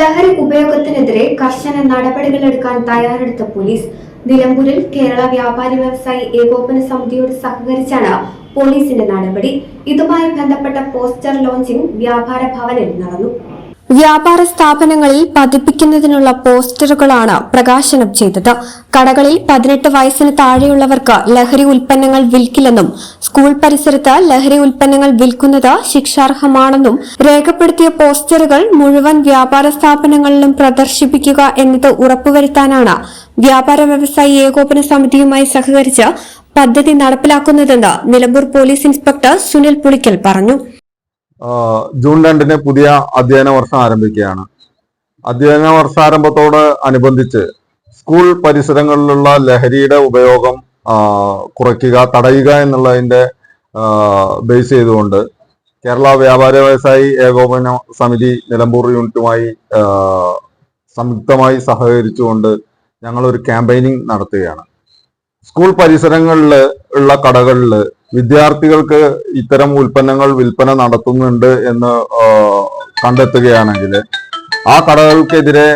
ലഹരി ഉപയോഗത്തിനെതിരെ കർശന നടപടികളെടുക്കാൻ തയ്യാറെടുത്ത പോലീസ് നിലമ്പൂരിൽ കേരള വ്യാപാരി വ്യവസായി ഏകോപന സമിതിയോട് സഹകരിച്ചാണ് പോലീസിന്റെ നടപടി. ഇതുമായി ബന്ധപ്പെട്ട പോസ്റ്റർ ലോഞ്ചിംഗ് വ്യാപാര ഭവനിൽ നടന്നു. വ്യാപാര സ്ഥാപനങ്ങളിൽ പതിപ്പിക്കുന്നതിനുള്ള പോസ്റ്ററുകളാണ് പ്രകാശനം ചെയ്തത്. കടകളിൽ പതിനെട്ട് വയസ്സിന് താഴെയുള്ളവർക്ക് ലഹരി ഉൽപ്പന്നങ്ങൾ വിൽക്കില്ലെന്നും സ്കൂൾ പരിസരത്ത് ലഹരി ഉൽപ്പന്നങ്ങൾ വിൽക്കുന്നത് ശിക്ഷാർഹമാണെന്നും രേഖപ്പെടുത്തിയ പോസ്റ്ററുകൾ മുഴുവൻ വ്യാപാര സ്ഥാപനങ്ങളിലും പ്രദർശിപ്പിക്കുക എന്നത് ഉറപ്പുവരുത്താനാണ് വ്യാപാര വ്യവസായി ഏകോപന സമിതിയുമായി സഹകരിച്ച് പദ്ധതി നടപ്പിലാക്കുന്നതെന്ന് നിലമ്പൂർ പോലീസ് ഇൻസ്പെക്ടർ സുനിൽ പുളിക്കൽ പറഞ്ഞു. ജൂൺ രണ്ടിന് പുതിയ അധ്യയന വർഷം ആരംഭിക്കുകയാണ്. അധ്യയന വർഷാരംഭത്തോട് അനുബന്ധിച്ച് സ്കൂൾ പരിസരങ്ങളിലുള്ള ലഹരിയുടെ ഉപയോഗം കുറയ്ക്കുക തടയുക എന്നുള്ളതിന്റെ ബേസ് ചെയ്തുകൊണ്ട് കേരള വ്യാപാര വ്യവസായി ഏകോപന സമിതി നിലമ്പൂർ യൂണിറ്റുമായി സംയുക്തമായി സഹകരിച്ചുകൊണ്ട് ഞങ്ങൾ ഒരു ക്യാമ്പയിനിങ് നടത്തുകയാണ്. സ്കൂൾ പരിസരങ്ങളിൽ ഉള്ള കടകളിൽ വിദ്യാർത്ഥികൾക്ക് ഇത്തരം ഉൽപ്പന്നങ്ങൾ വിൽപ്പന നടത്തുന്നുണ്ട് എന്ന് കണ്ടെത്തുകയാണെങ്കിൽ ആ കടകൾക്കെതിരെ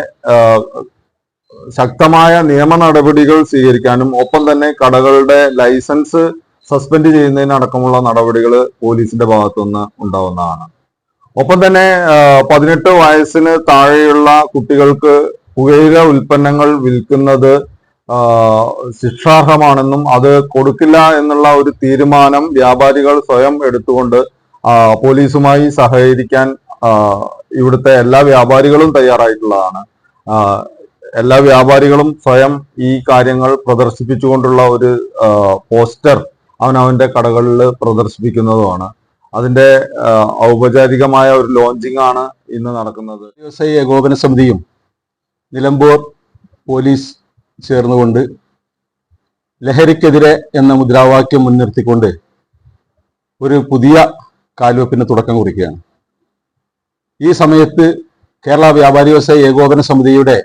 ശക്തമായ നിയമ നടപടികൾ സ്വീകരിക്കാനും ഒപ്പം തന്നെ കടകളുടെ ലൈസൻസ് സസ്പെൻഡ് ചെയ്യുന്നതിനടക്കമുള്ള നടപടികൾ പോലീസിന്റെ ഭാഗത്തുനിന്ന് ഉണ്ടാവുന്നതാണ്. ഒപ്പം തന്നെ പതിനെട്ട് വയസ്സിന് താഴെയുള്ള കുട്ടികൾക്ക് പുകയില ഉൽപ്പന്നങ്ങൾ വിൽക്കുന്നത് ശിക്ഷാർഹമാണെന്നും അത് കൊടുക്കില്ല എന്നുള്ള ഒരു തീരുമാനം വ്യാപാരികൾ സ്വയം എടുത്തുകൊണ്ട് പോലീസുമായി സഹകരിക്കാൻ ഇവിടുത്തെ എല്ലാ വ്യാപാരികളും തയ്യാറായിട്ടുള്ളതാണ്. എല്ലാ വ്യാപാരികളും സ്വയം ഈ കാര്യങ്ങൾ പ്രദർശിപ്പിച്ചുകൊണ്ടുള്ള ഒരു പോസ്റ്റർ അവനവന്റെ കടകളിൽ പ്രദർശിപ്പിക്കുന്നതുമാണ്. അതിന്റെ ഔപചാരികമായ ഒരു ലോഞ്ചിങ് ആണ് ഇന്ന് നടക്കുന്നത്. ഏകോപന സമിതിയും നിലമ്പൂർ പോലീസ് ചേർന്നുകൊണ്ട് ലഹരിക്കെതിരെ എന്ന മുദ്രാവാക്യം മുൻനിർത്തിക്കൊണ്ട് ഒരു പുതിയ കാൽവെപ്പിന് തുടക്കം കുറിക്കുകയാണ്. ഈ സമയത്ത് കേരള വ്യാപാരി വ്യവസായ ഏകോപന സമിതിയുടെ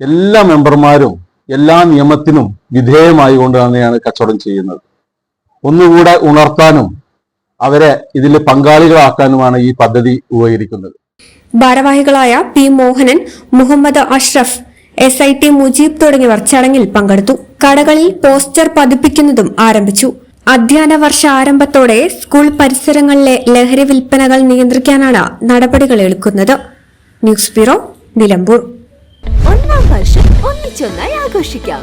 എല്ലാ മെമ്പർമാരും എല്ലാ നിയമത്തിനും വിധേയമായി കൊണ്ട് തന്നെയാണ് കച്ചവടം ചെയ്യുന്നത്. ഒന്നുകൂടെ ഉണർത്താനും അവരെ ഇതിൽ പങ്കാളികളാക്കാനുമാണ് ഈ പദ്ധതി ഉപകരിക്കുന്നത് ഭാരവാഹികളായ P Mohanan Muhammad Ashraf S I T Mujeeb തുടങ്ങിയവർ ചടങ്ങിൽ പങ്കെടുത്തു. കടകളിൽ പോസ്റ്റർ പതിപ്പിക്കുന്നതും ആരംഭിച്ചു. അധ്യയന വർഷ ആരംഭത്തോടെ സ്കൂൾ പരിസരങ്ങളിലെ ലഹരി വിൽപ്പനകൾ നിയന്ത്രിക്കാനാണ് നടപടികൾ എടുക്കുന്നത്. News bureau Nilambur. ഒന്നാം വർഷം ഒന്നിച്ചൊന്നായി ആഘോഷിക്കാം.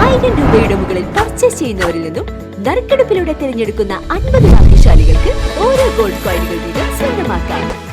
ആയിരം രൂപയുടെ മുകളിൽ പർച്ചേസ് ചെയ്യുന്നവരിൽ നിന്നും തിരഞ്ഞെടുക്കുന്ന അൻപത് ഭാഗ്യശാലികൾക്ക് ഓരോ ഗോൾഡ് കോയിനുകൾ വീതം സ്വന്തമാക്കാം.